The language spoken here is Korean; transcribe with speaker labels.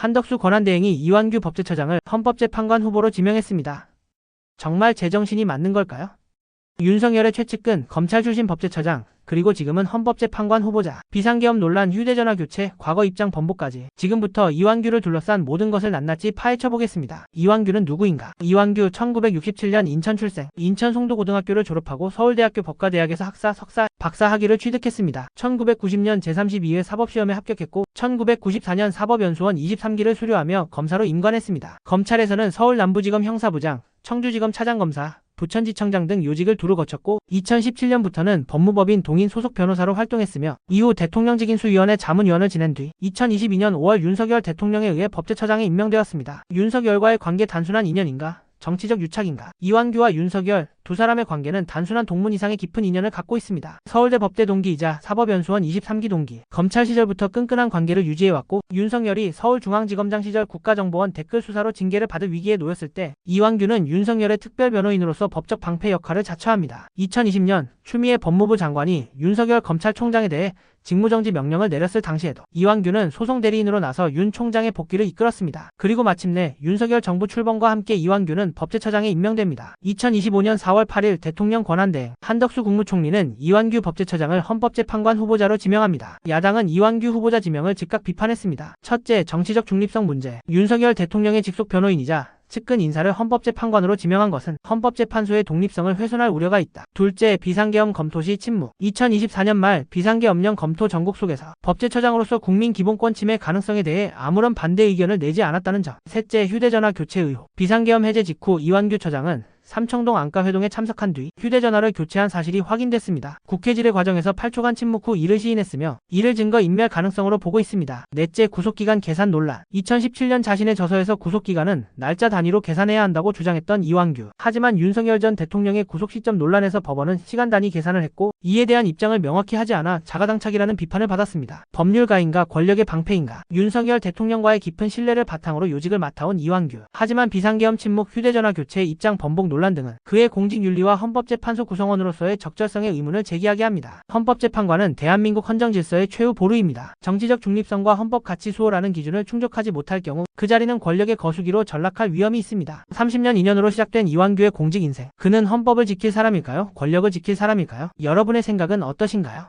Speaker 1: 한덕수 권한대행이 이완규 법제처장을 헌법재판관 후보로 지명했습니다. 정말 제정신이 맞는 걸까요? 윤석열의 최측근 검찰 출신 법제처장 그리고 지금은 헌법재판관 후보자 비상계엄 논란 휴대전화 교체 과거 입장 번복까지 지금부터 이완규를 둘러싼 모든 것을 낱낱이 파헤쳐 보겠습니다. 이완규는 누구인가? 이완규 1967년 인천 출생 인천 송도고등학교를 졸업하고 서울대학교 법과대학에서 학사, 석사, 박사 학위를 취득했습니다. 1990년 제32회 사법시험에 합격했고 1994년 사법연수원 23기를 수료하며 검사로 임관했습니다. 검찰에서는 서울 남부지검 형사부장, 청주지검 차장검사, 부천지청장 등 요직을 두루 거쳤고 2017년부터는 법무법인 동인 소속 변호사로 활동했으며 이후 대통령직인수위원회 자문위원을 지낸 뒤 2022년 5월 윤석열 대통령에 의해 법제처장에 임명되었습니다. 윤석열과의 관계 단순한 인연인가? 정치적 유착인가? 이완규와 윤석열 두 사람의 관계는 단순한 동문 이상의 깊은 인연을 갖고 있습니다. 서울대 법대 동기이자 사법연수원 23기 동기, 검찰 시절부터 끈끈한 관계를 유지해왔고 윤석열이 서울중앙지검장 시절 국가정보원 댓글 수사로 징계를 받을 위기에 놓였을 때 이완규는 윤석열의 특별 변호인으로서 법적 방패 역할을 자처합니다. 2020년 추미애 법무부 장관이 윤석열 검찰총장에 대해 직무정지 명령을 내렸을 당시에도 이완규는 소송 대리인으로 나서 윤 총장의 복귀를 이끌었습니다. 그리고 마침내 윤석열 정부 출범과 함께 이완규는 법제처장에 임명됩니다. 2025년 4월 8일 대통령 권한대행 한덕수 국무총리는 이완규 법제처장을 헌법재판관 후보자로 지명합니다. 야당은 이완규 후보자 지명을 즉각 비판했습니다. 첫째, 정치적 중립성 문제. 윤석열 대통령의 직속 변호인이자 측근 인사를 헌법재판관으로 지명한 것은 헌법재판소의 독립성을 훼손할 우려가 있다. 둘째, 비상계엄 검토 시 침묵. 2024년 말 비상계엄령 검토 전국 속에서 법제처장으로서 국민 기본권 침해 가능성에 대해 아무런 반대 의견을 내지 않았다는 점. 셋째, 휴대전화 교체 의혹. 비상계엄 해제 직후 이완규 처장은 삼청동 안가 회동에 참석한 뒤 휴대전화를 교체한 사실이 확인됐습니다. 국회 질의 과정에서 8초간 침묵 후 이를 시인했으며 이를 증거 인멸 가능성으로 보고 있습니다. 넷째 구속기간 계산 논란 2017년 자신의 저서에서 구속기간은 날짜 단위로 계산해야 한다고 주장했던 이완규 하지만 윤석열 전 대통령의 구속 시점 논란에서 법원은 시간 단위 계산을 했고 이에 대한 입장을 명확히 하지 않아 자가당착이라는 비판을 받았습니다. 법률가인가 권력의 방패인가 윤석열 대통령과의 깊은 신뢰를 바탕으로 요직을 맡아온 이완규 하지만 비상계엄 침묵 휴대전화 교체 입장 번복 논란 등은 그의 공직윤리와 헌법재판소 구성원으로서의 적절성에 의문을 제기하게 합니다. 헌법재판관은 대한민국 헌정질서의 최후 보루입니다. 정치적 중립성과 헌법 가치 수호라는 기준을 충족하지 못할 경우 그 자리는 권력의 거수기로 전락할 위험이 있습니다. 30년 2년으로 시작된 이완규의 공직 인생. 그는 헌법을 지킬 사람일까요? 권력을 지킬 사람일까요? 여러분의 생각은 어떠신가요?